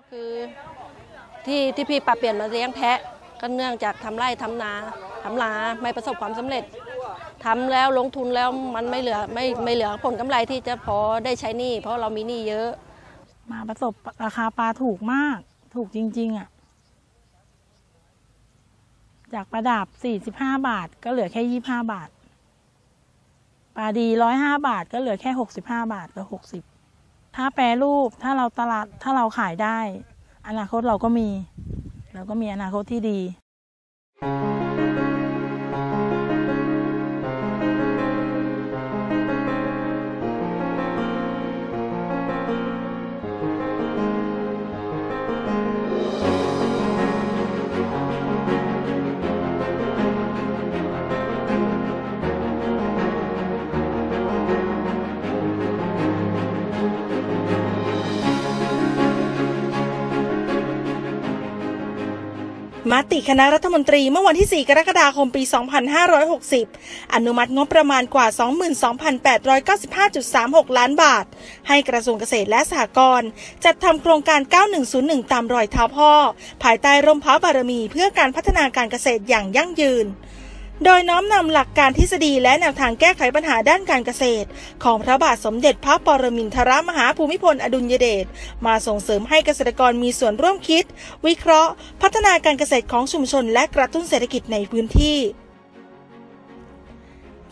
ก็คือที่ที่พี่ปรับเปลี่ยนมาเลี้ยงแพะก็เนื่องจากทำไร่ทำนาทำนาไม่ประสบความสำเร็จทำแล้วลงทุนแล้วมันไม่เหลือไม่ไม่เหลือผลกำไรที่จะพอได้ใช้หนี้เพราะเรามีหนี้เยอะ มาประสบราคาปลาถูกมาก ถูกจริง ๆอะจากประดับ 45 บาท ก็เหลือแค่ 25 บาท ปลาดี 105 บาท ก็เหลือแค่ 65 บาทก็60 ถ้าแปรรูปถ้าเราตลาดถ้าเราขายได้ อนาคตเราก็มี เราก็มีอนาคตที่ดี มติคณะรัฐมนตรีเมื่อวันที่ 4 กรกฎาคมปี 2560 อนุมัติงบประมาณกว่า 22,895.36 ล้านบาท ให้กระทรวงเกษตรและสหกรณ์จัดทำโครงการ 9101 ตามรอยเท้าพ่อ ภายใต้ร่มพระบารมีเพื่อการพัฒนาการเกษตรอย่างยั่งยืน โดยน้อมนำหลักการทฤษฎีและแนวทางแก้ไขปัญหาด้านการเกษตร ของพระบาทสมเด็จพระปรมินทรมหาภูมิพลอดุลยเดชมาส่งเสริมให้เกษตรกรมีส่วนร่วมคิด วิเคราะห์ พัฒนาการเกษตรของชุมชนและกระตุ้นเศรษฐกิจในพื้นที่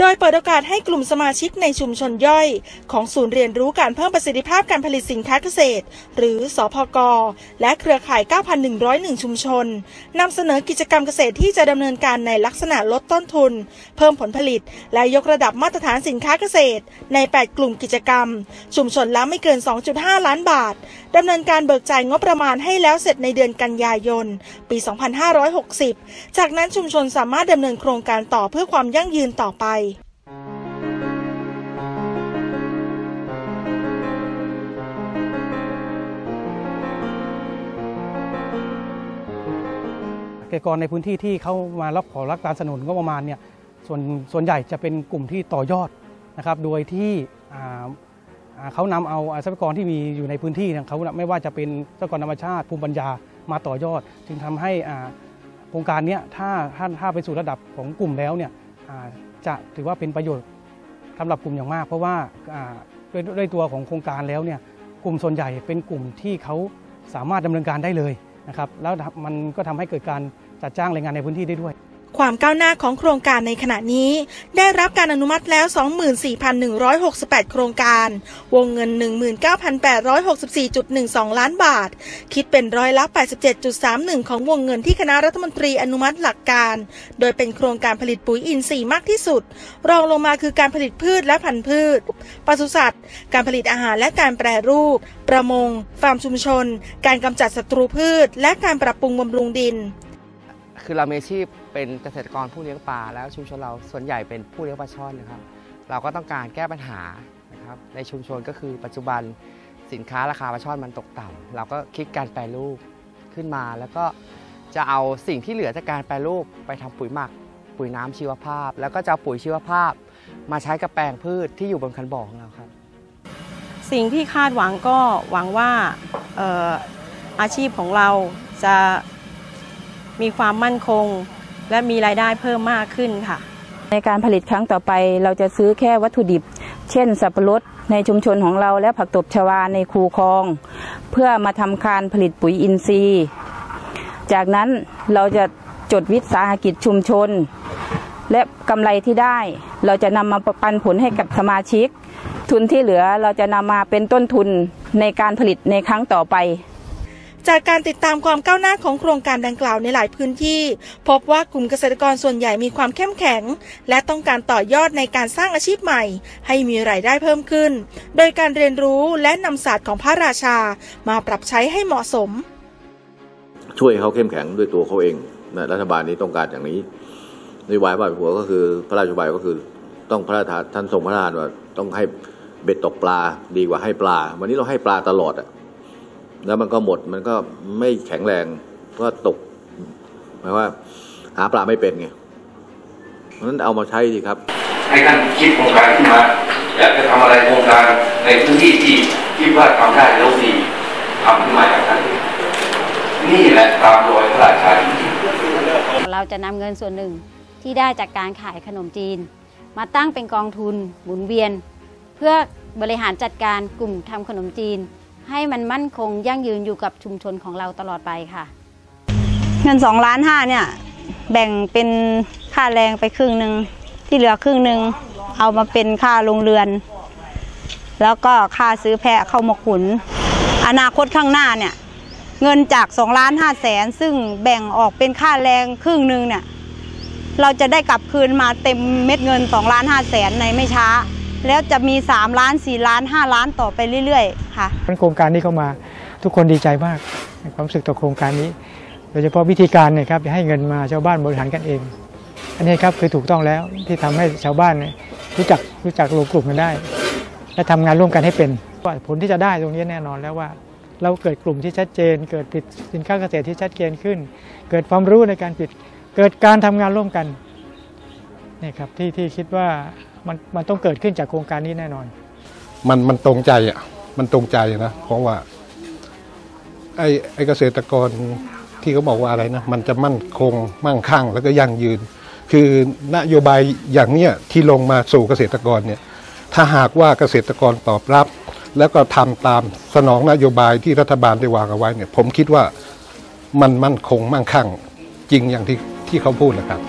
โดยเปิดโอกาสให้กลุ่มสมาชิกในชุมชนย่อย ของศูนย์เรียนรู้การเพิ่มประสิทธิภาพการผลิตสินค้าเกษตร หรือสอพกและเครือข่าย 9,101 ชุมชนนำเสนอกิจกรรมเกษตรที่จะดำเนินการในลักษณะลดต้นทุน เพิ่มผลผลิต และยกระดับมาตรฐานสินค้าเกษตร ใน 8 กลุ่มกิจกรรม ชุมชนละไม่เกิน 2.5 ล้านบาทดำเนินการเบิกจ่ายงบประมาณให้แล้วเสร็จในเดือนกันยายน ปี 2560 จากนั้นชุมชนสามารถดำเนินโครงการต่อเพื่อความยั่งยืนต่อไป เกษตรกรในพื้นที่ที่เขามารับขอรับการสนับสนุนงบประมาณเนี่ยส่วนส่วนใหญ่จะเป็นกลุ่มที่ต่อยอดนะครับ โดยที่เขานำเอาทรัพยากรที่มีอยู่ในพื้นที่เนี่ยเขาไม่ว่าจะเป็นทรัพยากรธรรมชาติภูมิปัญญามาต่อยอด จึงทำให้โครงการนี้ถ้าถ้าถ้าไปสู่ระดับของกลุ่มแล้วเนี่ยจะถือว่าเป็นประโยชน์สำหรับกลุ่มอย่างมาก เพราะว่าด้วยด้วยตัวของโครงการแล้วเนี่ยกลุ่มส่วนใหญ่เป็นกลุ่มที่เขาสามารถดำเนินการได้เลย นะครับแล้วมันก็ทำให้เกิดการจัดจ้างแรงงานในพื้นที่ได้ด้วย ความก้าวหน้าของโครงการในขณะนี้ ได้รับการอนุมัติแล้ว 24,168 โครงการ วงเงิน 19,864.12 ล้านบาท คิดเป็นร้อยละ 87.31 ของวงเงินที่คณะรัฐมนตรีอนุมัติหลักการ โดยเป็นโครงการผลิตปุ๋ยอินทรีย์มากที่สุด รองลงมาคือการผลิตพืชและพันธุ์พืช ปศุสัตว์ การผลิตอาหารและการแปรรูป ประมง ฟาร์มชุมชน การกำจัดศัตรูพืช และการปรับปรุงบำรุงดิน คือเรามีอาชีพเป็นเกษตรกรผู้เลี้ยงปลาแล้วชุมชนเราส่วนใหญ่เป็นผู้เลี้ยงปลาช่อนนะครับ เราก็ต้องการแก้ปัญหานะครับในชุมชนก็คือปัจจุบันสินค้าราคาปลาช่อนมันตกต่ำเราก็คิดการแปรรูปขึ้นมา แล้วก็จะเอาสิ่งที่เหลือจากการแปรรูปไปทำปุ๋ยหมัก ปุ๋ยน้ำชีวภาพ แล้วก็จะปุ๋ยชีวภาพ มาใช้กับแปลงพืชที่อยู่บนคันบ่อของเราครับสิ่งที่คาดหวังก็หวังว่าอาชีพของเราจะ มีความมั่นคง และมีรายได้เพิ่มมากขึ้นค่ะ ในการผลิตครั้งต่อไปเราจะซื้อแค่วัตถุดิบ เช่น สับปะรดในชุมชนของเราและผักตบชวาในคูคลอง เพื่อมาทำการผลิตปุ๋ยอินทรีย์ จากนั้นเราจะจดวิสาหกิจชุมชน และกำไรที่ได้ เราจะนำมาปันผลให้กับสมาชิก ทุนที่เหลือเราจะนำมาเป็นต้นทุนในการผลิตในครั้งต่อไป จากการติดตามความก้าวหน้าของโครงการดังกล่าวในหลายพื้นที่ พบว่ากลุ่มเกษตรกรส่วนใหญ่มีความเข้มแข็ง และต้องการต่อยอดในการสร้างอาชีพใหม่ ให้มีรายได้เพิ่มขึ้น โดยการเรียนรู้และนำศาสตร์ของพระราชา มาปรับใช้ให้เหมาะสม ช่วยเขาเข้มแข็งด้วยตัวเขาเองนะรัฐบาลนี้ต้องการอย่างนี้นโยบายว่าหัวก็คือพระราชบัญก็คือต้องพระราชทานท่านทรงพระราชทานว่าต้องให้เบ็ดตกปลาดีกว่าให้ปลา วันนี้เราให้ปลาตลอดอะ แล้วมันก็หมดมันก็ไม่แข็งแรงเพราะว่าตกหมายว่า หาปลาไม่เป็นไงเพราะฉะนั้นเอามาใช้ดีครับ ให้ท่านคิดโครงการขึ้นมาอยากจะทำอะไรโครงการในพื้นที่ที่คิดว่าทำได้แล้วดีทำขึ้นมาจากท่านนี่แหละตามรอยพระราชาจริงเราจะนำเงินส่วนหนึ่งที่ได้จากการขายขนมจีน มาตั้งเป็นกองทุนหมุนเวียน เพื่อบริหารจัดการกลุ่มทำขนมจีน ให้มันมั่นคงยั่งยืนอยู่กับชุมชนของเราตลอดไปค่ะ เงิน2ล้านห้าเนี่ยแบ่งเป็นค่าแรงไปครึ่งหนึ่งที่เหลือครึ่งหนึ่งเอามาเป็นค่าโรงเรือน แล้วก็ค่าซื้อแพะเข้ามาขุน อนาคตข้างหน้าเนี่ยเงินจาก2ล้าน5แสนซึ่งแบ่งออกเป็นค่าแรงครึ่งหนึ่งเนี่ยเราจะได้กลับคืนมาเต็มเม็ดเงิน2ล้าน5แสนในไม่ช้า แล้วจะมี 3 ล้าน 4 ล้าน 5 ล้านต่อไปเรื่อยๆ ค่ะโครงการนี้เข้ามาทุกคนดีใจมากในความรู้สึกต่อโครงการนี้ โดยเฉพาะวิธีการเนี่ยครับให้เงินมาชาวบ้านบริหารกันเอง อันนี้ครับคือถูกต้องแล้วที่ทำให้ชาวบ้านเนี่ยรู้จักรู้จักรวมกลุ่มกันได้ และทำงานร่วมกันให้เป็นผลที่จะได้ตรงนี้แน่นอนแล้วว่า เราเกิดกลุ่มที่ชัดเจน เกิดผลิตสินค้าเกษตรที่ชัดเจนขึ้น เกิดความรู้ในการผลิตเกิดการทำงานร่วมกันนี่ครับที่ที่คิดว่า มันมันต้องเกิดขึ้นจากโครงการนี้แน่นอน มันมันตรงใจอะมันตรงใจนะเพราะว่า ไอ้ไอ้เกษตรกรที่เขาบอกว่าอะไรนะมันจะมั่นคงมั่งคั่งแล้วก็ยั่งยืน คือนโยบายอย่างเนี้ยที่ลงมาสู่เกษตรกรเนี่ย ถ้าหากว่าเกษตรกรตอบรับ แล้วก็ทำตามสนองนโยบายที่รัฐบาลได้วางเอาไว้เนี่ย ผมคิดว่ามันมั่นคงมั่งคั่ง จริงอย่างที่ที่เขาพูดนะครับ